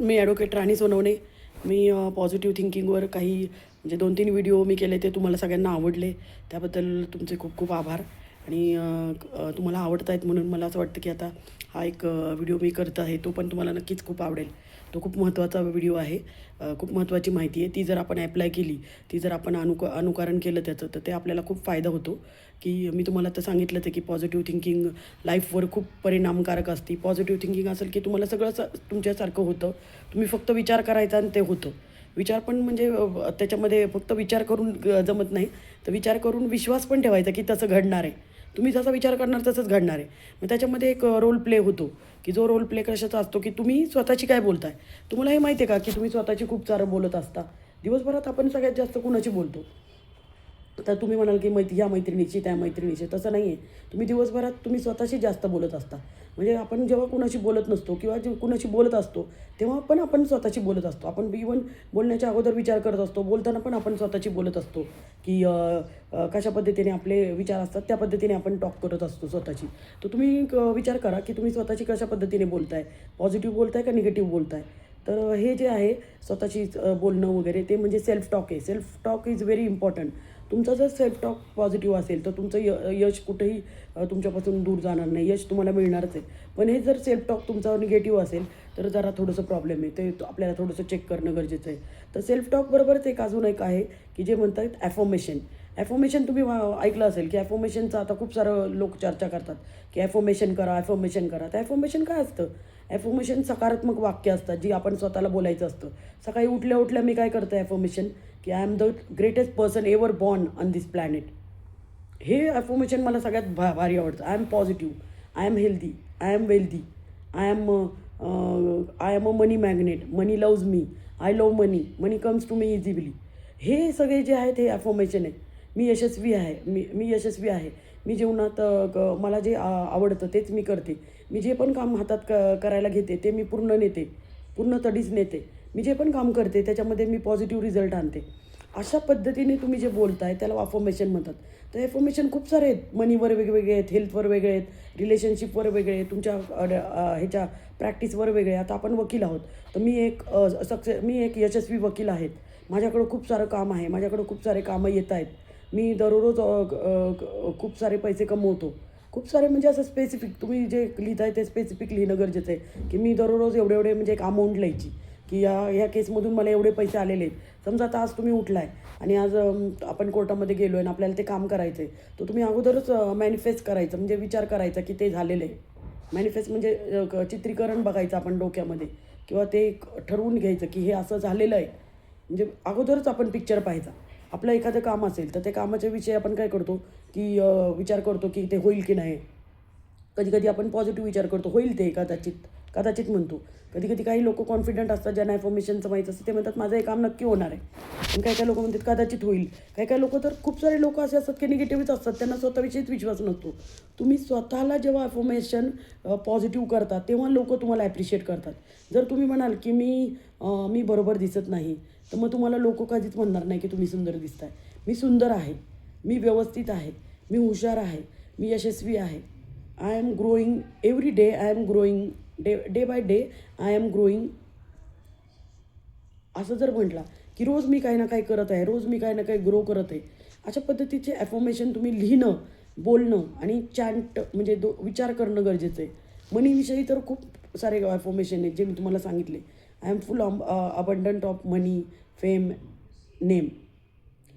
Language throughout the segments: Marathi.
मी ॲडव्होकेट राणी सोनवणे. मी पॉझिटिव्ह थिंकिंगवर काही म्हणजे दोन तीन व्हिडिओ मी केले ते तुम्हाला सगळ्यांना आवडले. त्याबद्दल तुमचे खूप खूप आभार. आणि तुम्हाला आवडत आहेत म्हणून मला असं वाटतं की आता हा एक व्हिडिओ मी करत आहे तो पण तुम्हाला नक्कीच खूप आवडेल. तो खूप महत्त्वाचा व्हिडिओ आहे. खूप महत्त्वाची माहिती आहे. ती जर आपण ॲप्लाय केली ती जर आपण अनुक अनुकरण केलं त्याचं तर ते आपल्याला खूप फायदा होतो. की मी तुम्हाला तर सांगितलंच आहे की पॉझिटिव्ह थिंकिंग लाईफवर खूप परिणामकारक असते. पॉझिटिव्ह थिंकिंग असेल की तुम्हाला सगळं स- तुमच्यासारखं होतं. तुम्ही फक्त विचार करायचा आणि ते होतं. विचार पण म्हणजे त्याच्यामध्ये फक्त विचार करून जमत नाही. तर विचार करून विश्वास पण ठेवायचा की तसं घडणार आहे. तुम्ही जसा विचार करणार तसंच घडणार आहे. मग त्याच्यामध्ये एक रोल प्ले होतो. की जो रोल प्ले कशाचा असतो की तुम्ही स्वतःची काय बोलताय. तुम्हाला हे माहिती आहे का की तुम्ही स्वतःची खूप सारं बोलत असता. दिवसभरात आपण सगळ्यात जास्त कुणाची बोलतो? तर तुम्ही म्हणाल की मैत्री ह्या मैत्रिणीची त्या मैत्रिणीची. तसं नाही आहे तुम्ही दिवसभरात तुम्ही स्वतःशी जास्त बोलत असता. म्हणजे आपण जेव्हा कुणाशी बोलत नसतो किंवा जे कुणाशी बोलत असतो तेव्हा पण आपण स्वतःशी बोलत असतो. आपण इवन बोलण्याच्या अगोदर विचार करत असतो बोलताना पण आपण स्वतःशी बोलत असतो की कशा पद्धतीने आपले विचार असतात त्या पद्धतीने आपण टॉक करत असतो स्वतःची तर तुम्ही विचार करा की तुम्ही स्वतःची कशा पद्धतीने बोलताय? पॉझिटिव्ह बोलताय का निगेटिव्ह बोलताय? तर हे जे आहे स्वतःची बोलणं वगैरे ते म्हणजे सेल्फ टॉक आहे. Self talk is very important तुमचा जर सेल्फ टॉक पॉझिटिव्ह असेल तर तुमचं य यश कुठेही तुमच्यापासून दूर जाणार नाही. यश तुम्हाला मिळणारच आहे. पण हे जर सेल्फ टॉक तुमचा निगेटिव्ह असेल तर जरा थोडंसं प्रॉब्लेम आहे ते आपल्याला थोडंसं चेक करणं गरजेचं आहे. तर सेल्फ टॉक बरोबरच एक अजून एक आहे की जे म्हणतात ॲफॉर्मेशन ॲफॉर्मेशन तुम्ही वा- ऐकलं असेल की ॲफॉर्मेशनचं आता खूप सारं लोक चर्चा करतात की ॲफॉर्मेशन करा ॲफॉर्मेशन करा. तर ॲफॉर्मेशन काय असतं? ॲफॉर्मेशन सकारात्मक वाक्य असतात जी आपण स्वतःला बोलायचं असतं. सकाळी उठल्या उठल्या मी काय करतो ॲफॉर्मेशन की I am the greatest person ever born on this planet हे अफॉर्मेशन मला सगळ्यात भा भारी आवडतं. I am positive I am healthy I am wealthy I am I am a money magnet money loves me I love money money comes to me easily हे सगळे जे आहेत हे अफॉर्मेशन आहे मी यशस्वी आहे. मी मी यशस्वी आहे. मी जीवनात क- मला जे आ- आवडतं तेच मी करते. मी जे पण काम हातात क करायला घेते ते मी पूर्ण नेते. पूर्ण तडीच नेते. मी जे पण काम करते त्याच्यामध्ये मी पॉझिटिव्ह रिझल्ट आणते. अशा पद्धतीने तुम्ही जे बोलताय त्याला अफॉर्मेशन म्हणतात. तर अफॉर्मेशन खूप सारे आहेत. मनीवर वेगवेगळे आहेत हेल्थवर वेगळे आहेत रिलेशनशिपवर वेगळे आहेत तुमच्या ह्याच्या प्रॅक्टिसवर वेगळे आता आपण वकील आहोत. तर मी एक सक्से मी एक यशस्वी वकील आहेत. माझ्याकडं खूप सारं काम आहे. माझ्याकडं खूप सारे कामं येत आहेत. मी दररोज खूप सारे पैसे कमवतो. खूप सारे म्हणजे असं स्पेसिफिक तुम्ही जे लिहिताय ते स्पेसिफिक लिहिणं गरजेचं आहे. की मी दररोज एवढे एवढे म्हणजे एक अमाऊंट लिहायची. की या ह्या केसमधून मला एवढे पैसे आलेले आहेत. समजा आता आज तुम्ही उठलाय आणि आज आपण कोर्टामध्ये गेलो आहे आणि आपल्याला ते काम करायचं आहे तर तुम्ही अगोदरच मॅनिफेस्ट करायचं म्हणजे विचार करायचा की ते झालेलं आहे. मॅनिफेस्ट म्हणजे क- चित्रीकरण बघायचं आपण डोक्यामध्ये किंवा ते ठरवून घ्यायचं की हे असं झालेलं आहे. म्हणजे अगोदरच आपण पिक्चर पाहायचा. आपलं एखादं काम असेल तर त्या कामाच्या विषयी आपण काय करतो की विचार करतो की ते होईल की नाही. कधी कधी आपण पॉझिटिव्ह विचार करतो होईल ते कदाचित कदाचित म्हणतो. कधी कधी काही लोक कॉन्फिडंट असतात ज्यांना इन्फॉर्मेशनचं माहीत असतं ते म्हणतात माझं हे काम नक्की होणार आहे. पण काही काही लोक म्हणतात कदाचित होईल. काही काही लोक तर खूप सारे लोक असे असतात की निगेटिव्हच असतात त्यांना स्वतःविषयीच विश्वास नसतो. तुम्ही स्वतःला जेव्हा इन्फॉर्मेशन पॉझिटिव्ह करतात तेव्हा लोक तुम्हाला ॲप्रिशिएट करतात. जर तुम्ही म्हणाल की मी मी बरोबर दिसत नाही तर मग तुम्हाला लोक कधीच म्हणणार नाही की तुम्ही सुंदर दिसताय. मी सुंदर आहे. मी व्यवस्थित आहे. मी हुशार आहे. मी यशस्वी आहे. I am growing every day I am growing day day by day I am growing असं जर म्हटला की रोज मी काही ना काही करत आहे रोज मी काही ना काही ग्रो करत आहे अशा पद्धतीचे ॲफॉर्मेशन तुम्ही लिहिणं बोलणं आणि चॅन्ट म्हणजे दो विचार करणं गरजेचं आहे. मनीविषयी तर खूप सारे ॲफॉर्मेशन आहेत जे मी तुम्हाला सांगितले. I am full abundant of money fame name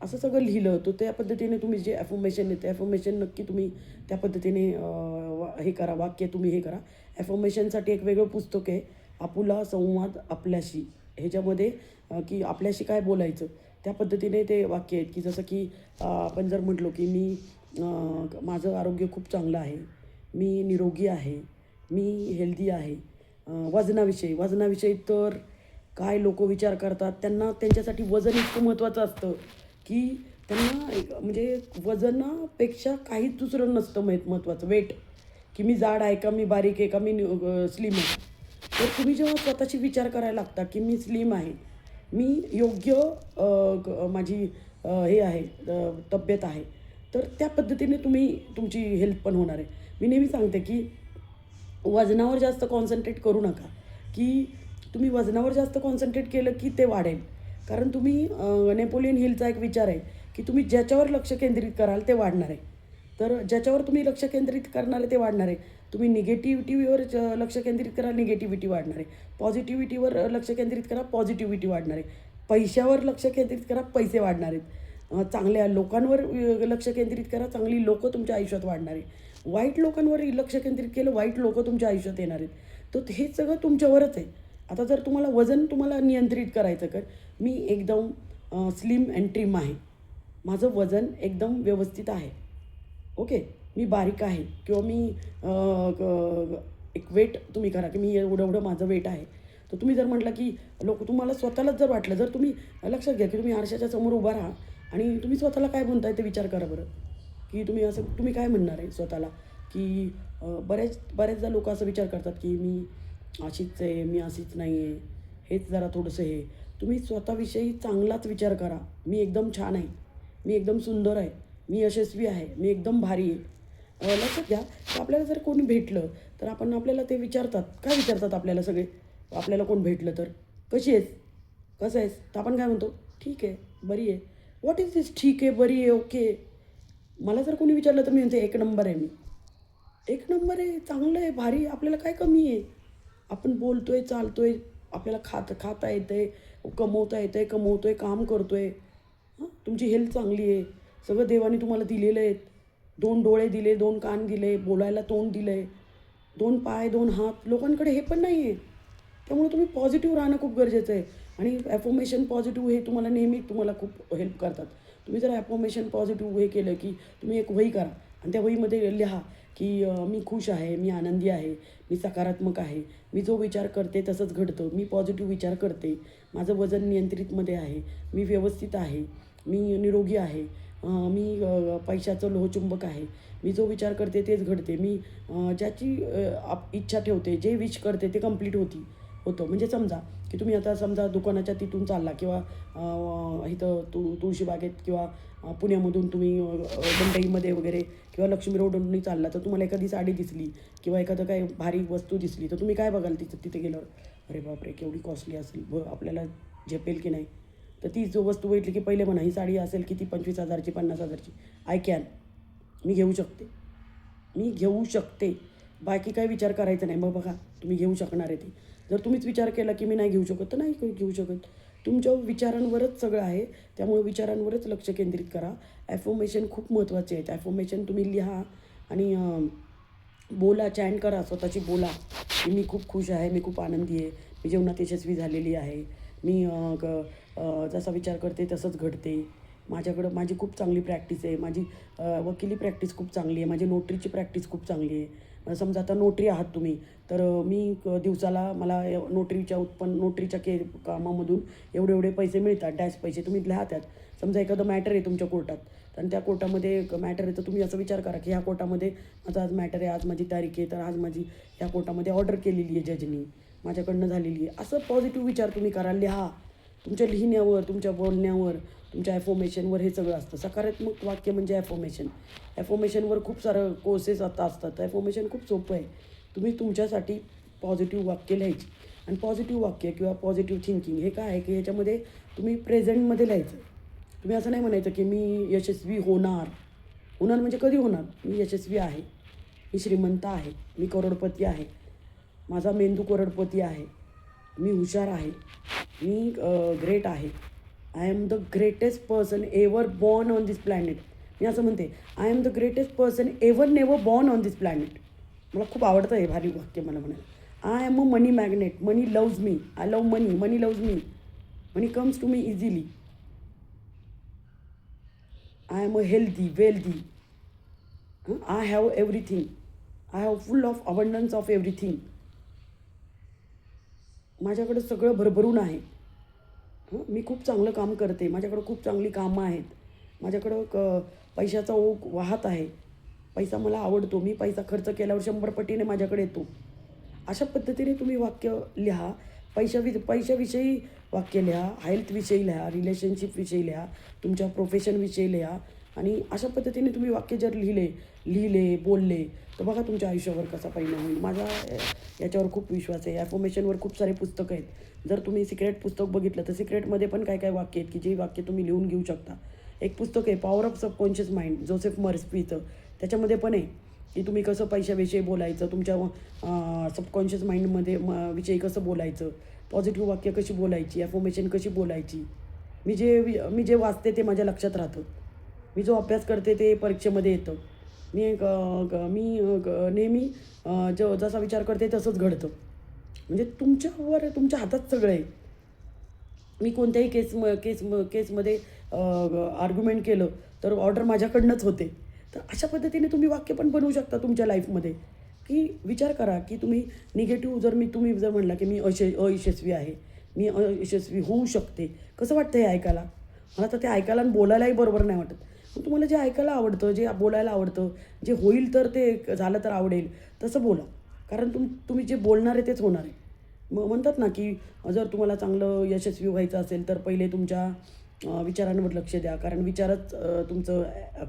असं सगळं लिहिलं तर त्या पद्धतीने तुम्ही जे ॲफॉर्मेशन येते ते ॲफॉर्मेशन नक्की तुम्ही त्या पद्धतीने वा- हे करा वाक्य तुम्ही हे करा. ॲफॉर्मेशनसाठी एक वेगळं पुस्तक आहे आपुला संवाद आपल्याशी. ह्याच्यामध्ये की आपल्याशी काय बोलायचं? त्या पद्धतीने ते वाक्य आहेत की जसं की आपण जर म्हटलो की मी माझं आरोग्य खूप चांगलं आहे मी निरोगी आहे मी हेल्दी आहे. वजनाविषयी वजनाविषयी तर काय लोक विचार करतात त्यांना त्यांच्यासाठी वजन इतकं महत्त्वाचं असतं. की त्यांना एक म्हणजे वजनापेक्षा काहीच दुसरं नसतं माहीत महत्त्वाचं वेट की मी जाड आहे का मी बारीक आहे का मी स्लिम आहे. तर तुम्ही जेव्हा स्वतःची विचार करायला लागता की मी स्लिम आहे मी योग्य माझी हे आहे तब्येत आहे तर त्या पद्धतीने तुम्ही तुमची हेल्थ पण होणार आहे. मी नेहमी सांगते की वजनावर जास्त कॉन्सन्ट्रेट करू नका. की तुम्ही वजनावर जास्त कॉन्सन्ट्रेट केलं की ते वाढेल. कारण तुम्ही नेपोलियन हिलचा एक विचार आहे की तुम्ही ज्याच्यावर लक्ष केंद्रित कराल ते वाढणार आहे. तर ज्याच्यावर तुम्ही लक्ष केंद्रित करणार आहे ते वाढणार आहे. तुम्ही निगेटिव्हिटीवर लक्ष केंद्रित करा निगेटिव्हिटी वाढणार आहे. पॉझिटिव्हिटीवर लक्ष केंद्रित करा पॉझिटिव्हिटी वाढणार आहे. पैशावर लक्ष केंद्रित करा पैसे वाढणार आहेत. चांगल्या लोकांवर लक्ष केंद्रित करा चांगली लोकं तुमच्या आयुष्यात वाढणार आहे वाईट लोकांवर लक्ष केंद्रित केलं वाईट लोकं तुमच्या आयुष्यात येणार आहेत. तर हे सगळं तुमच्यावरच आहे. आता जर तुम्हाला वजन तुम्हाला नियंत्रित करायचं कर मी एकदम स्लिम अँड ट्रिम आहे. माझं वजन एकदम व्यवस्थित आहे. ओके? मी बारीक आहे. किंवा मी ग- एक वेट तुम्ही करा की मी एवढं एवढं माझं वेट आहे. तर तुम्ही जर म्हटलं की लोक तुम्हाला स्वतःलाच जर वाटलं जर तुम्ही लक्षात घ्या की तुम्ही आरशाच्या समोर उभा राहा आणि तुम्ही स्वतःला काय म्हणताय ते विचार करा बरं. की तुम्ही असं तुम्ही काय म्हणणार आहे स्वतःला? की बरेच बरेचदा लोक असं विचार करतात की मी अशीच आहे मी अशीच नाही आहे हेच जरा थोडंसं हे. तुम्ही स्वतःविषयी चांगलाच विचार करा. मी एकदम छान आहे. मी एकदम सुंदर आहे. मी यशस्वी आहे. मी एकदम भारी आहे. लक्षात घ्या की आपल्याला जर कोणी भेटलं तर आपण आपल्याला ते विचारतात. काय विचारतात आपल्याला सगळे? आपल्याला कोण भेटलं तर? कशी आहेस? कसं आहेस? तर आपण काय म्हणतो? ठीक आहे बरी आहे. व्हॉट इज दिस ठीक आहे बरी आहे ओके? मला जर कोणी विचारलं तर मी म्हणते एक नंबर आहे मी. एक नंबर आहे चांगलं आहे भारी आपल्याला काय कमी आहे? आपण बोलतो आहे चालतो आहे आपल्याला खात खाता येतंय कमवता येते कमवतो आहे काम करतो आहे हां? तुमची हेल्थ चांगली आहे. सगळं देवाने तुम्हाला दिलेलं आहे. दोन डोळे दिले दोन कान दिले बोलायला तोंड दिलं आहे दोन पाय दोन हात लोकांकडे हे पण नाही आहे त्यामुळे तुम्ही पॉझिटिव्ह राहणं खूप गरजेचं आहे. आणि ॲफॉर्मेशन पॉझिटिव्ह हे तुम्हाला नेहमी तुम्हाला खूप हेल्प करतात. तुम्ही जर ॲफॉर्मेशन पॉझिटिव्ह हे केलं की तुम्ही एक वही करा आणि त्या वहीमध्ये लिहा. की मी खुश आहे मी आनंदी आहे मी सकारात्मक आहे. मी जो विचार करते तसंच घडतं. मी पॉझिटिव्ह विचार करते. माझं वजन नियंत्रितमध्ये आहे. मी व्यवस्थित आहे. मी निरोगी आहे. मी पैशाचं लोहचुंबक आहे. मी जो विचार करते तेच घडते. मी ज्याची आप इच्छा ठेवते जे विश करते ते कंप्लीट होती. होतं. म्हणजे समजा की तुम्ही आता समजा दुकानाच्या तिथून चालला किंवा इथं तु तुळशीबागेत किंवा पुण्यामधून तुम्ही मंडईमध्ये वगैरे किंवा लक्ष्मी रोडवरून चालला तर तुम्हाला एखादी साडी दिसली किंवा एखादं काही भारी वस्तू दिसली तर तुम्ही काय बघाल तिथं तिथे गेल्यावर? अरे बापरे केवढी कॉस्टली असेल. ब आपल्याला झेपेल की नाही? तर ती जो वस्तू बघितली की पहिले म्हणा ही साडी असेल किती? पंचवीस हजारची पन्नास हजारची. आय कॅन मी घेऊ शकते. मी घेऊ शकते. बाकी काही विचार करायचा नाही. मग बघा तुम्ही घेऊ शकणार आहे ते. जर तुम्हीच विचार केला की मी नाही घेऊ शकत तर नाही घेऊ शकत. तुमच्या विचारांवरच सगळं आहे. त्यामुळे विचारांवरच लक्ष केंद्रित करा. ॲफोमेशन खूप महत्त्वाचे आहेत. ॲफोमेशन तुम्ही लिहा आणि बोला चॅन करा. स्वतःची बोला की मी खूप खुश आहे मी खूप आनंदी आहे. मी जीवनात यशस्वी झालेली आहे. मी ग जसा विचार करते तसंच घडते. माझ्याकडं माझी खूप चांगली प्रॅक्टिस आहे. माझी वकिली प्रॅक्टिस खूप चांगली आहे. माझी नोटरीची प्रॅक्टिस खूप चांगली आहे. समजा आता नोटरी आहात तुम्ही तर मी क- दिवसाला मला नोटरीच्या उत्पन्न नोटरीच्या के कामामधून एवढे एवढे पैसे मिळतात डॅश पैसे तुम्ही लिहा त्यात समजा एखादं मॅटर आहे तुमच्या कोर्टात आणि त्या कोर्टामध्ये एक मॅटर आहे तर तुम्ही असं विचार करा की ह्या कोर्टामध्ये माझं आज मॅटर आहे आज माझी तारीख आहे तर आज माझी ह्या कोर्टामध्ये ऑर्डर केलेली आहे जजनी माझ्याकडनं झालेली आहे. असं पॉझिटिव्ह विचार तुम्ही करा लिहा. तुमच्या लिहिण्यावर तुमच्या बोलण्यावर तुमच्या ॲफॉर्मेशनवर हे सगळं असतं. सकारात्मक वाक्य म्हणजे ॲफॉर्मेशन ॲफॉर्मेशनवर खूप सारं कोर्सेस आता असतात. ॲफॉर्मेशन खूप सोपं आहे. तुम्ही तुमच्यासाठी पॉझिटिव्ह वाक्य लिहायची. आणि पॉझिटिव्ह वाक्य किंवा पॉझिटिव्ह थिंकिंग हे काय आहे? की ह्याच्यामध्ये तुम्ही प्रेझेंटमध्ये लिहायचं. तुम्ही असं नाही म्हणायचं की मी यशस्वी होणार. होणार म्हणजे कधी होणार? मी यशस्वी आहे. मी श्रीमंत आहे. मी करोडपती आहे. माझा मेंदू करोडपती आहे. मी हुशार आहे. मी ग्रेट आहे. I am the greatest person ever born on this planet मी असं म्हणते I am the greatest person ever never born on this planet मला खूप आवडतं हे भारी वाक्य मला म्हणायला. I am a money magnet money loves me I love money money loves me money comes to me easily I am a healthy wealthy I have everything I have full of abundance of everything माझ्याकडं सगळं भरभरून आहे. मी खूप चांगलं काम करते. माझ्याकडं खूप चांगली कामं आहेत. माझ्याकडं क पैशाचा ओघ वाहत आहे. पैसा मला आवडतो. मी पैसा खर्च केल्यावर शंभर पटीने माझ्याकडे येतो. अशा पद्धतीने तुम्ही वाक्य लिहा. पैशावि पैशाविषयी वाक्य लिहा. हेल्थविषयी लिहा. रिलेशनशिपविषयी लिहा. तुमच्या प्रोफेशनविषयी लिहा. आणि अशा पद्धतीने तुम्ही वाक्य जर लिहिले लिहिले बोलले तर बघा तुमच्या आयुष्यावर कसा परिणाम होईल. माझा याच्यावर खूप विश्वास आहे. ॲफॉर्मेशनवर खूप सारे पुस्तकं आहेत. जर तुम्ही सिक्रेट पुस्तक बघितलं तर सिक्रेटमध्ये पण काय काय वाक्य आहेत की जे वाक्य तुम्ही लिहून घेऊ शकता. एक पुस्तक आहे power of subconscious mind Joseph मर्स्पीचं त्याच्यामध्ये पण आहे की तुम्ही कसं पैशाविषयी बोलायचं तुमच्या सबकॉन्शियस माइंडमध्ये म विषयी कसं बोलायचं पॉझिटिव्ह वाक्य कशी बोलायची ॲफॉर्मेशन कशी बोलायची. मी जे वि- मी जे वाचते ते माझ्या लक्षात राहतं. मी जो अभ्यास करते ते परीक्षेमध्ये येतं. मी एक, ग- मी ग- नेहमी ज जसा विचार करते तसंच घडतं. म्हणजे तुमच्यावर तुमच्या हातात सगळं आहे. मी कोणत्याही केस म केस म केसमध्ये आर्ग्युमेंट केलं तर ऑर्डर माझ्याकडनंच होते. तर अशा पद्धतीने तुम्ही वाक्य पण बनवू शकता तुमच्या लाईफमध्ये की विचार करा की तुम्ही निगेटिव्ह जर मी तुम्ही जर म्हणला की मी अशे अयशस्वी आहे. मी अयशस्वी होऊ शकते. कसं वाटतं हे ऐकायला? मला तर ते ऐकायला आणि बोलायलाही बरोबर नाही वाटत. मग तुम्हाला जे ऐकायला आवडतं जे बोलायला आवडतं जे होईल तर ते झालं तर आवडेल तसं बोला. कारण तुम तुम्ही जे बोलणार आहे तेच होणार आहे. मग म्हणतात ना की जर तुम्हाला चांगलं यशस्वी व्हायचं असेल तर पहिले तुमच्या विचारांवर लक्ष द्या. कारण विचारच तुमचं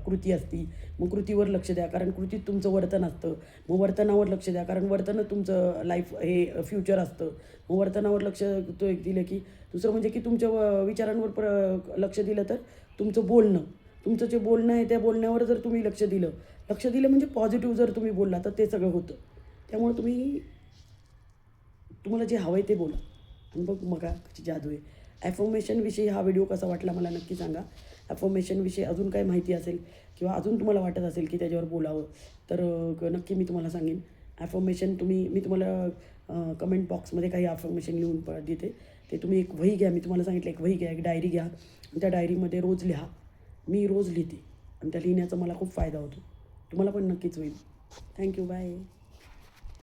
कृती असती. मग कृतीवर लक्ष द्या. कारण कृतीत तुमचं वर्तन असतं. मग वर्तनावर लक्ष द्या. कारण वर्तन तुमचं लाईफ हे फ्युचर असतं. मग वर्तनावर लक्ष तो एक दिलं की दुसरं म्हणजे की तुमच्या व- विचारांवर प्र लक्ष दिलं तर तुमचं बोलणं. तुमचं जे बोलणं आहे त्या बोलण्यावर जर तुम्ही लक्ष दिलं लक्ष दिलं म्हणजे पॉझिटिव्ह जर तुम्ही बोलला तर ते सगळं होतं. त्यामुळे तुम्ही तुम्हाला जे हवं आहे ते बोला. आणि बघ बघा कशी जादू आहे. ॲफॉर्मेशनविषयी हा व्हिडिओ कसा वाटला मला नक्की सांगा. ॲफॉर्मेशनविषयी अजून काय माहिती असेल किंवा अजून तुम्हाला वाटत असेल की त्याच्यावर बोलावं तर नक्की मी तुम्हाला सांगेन. ॲफॉर्मेशन तुम्ही मी तुम्हाला कमेंट बॉक्समध्ये काही ॲफॉर्मेशन लिहून देते. ते तुम्ही एक वही घ्या. मी तुम्हाला सांगितलं एक वही घ्या एक डायरी घ्या. त्या डायरीमध्ये रोज लिहा. मी रोज लिहिते. आणि त्या लिहिण्याचा मला खूप फायदा होतो. तुम्हाला पण नक्कीच होईल. Thank you bye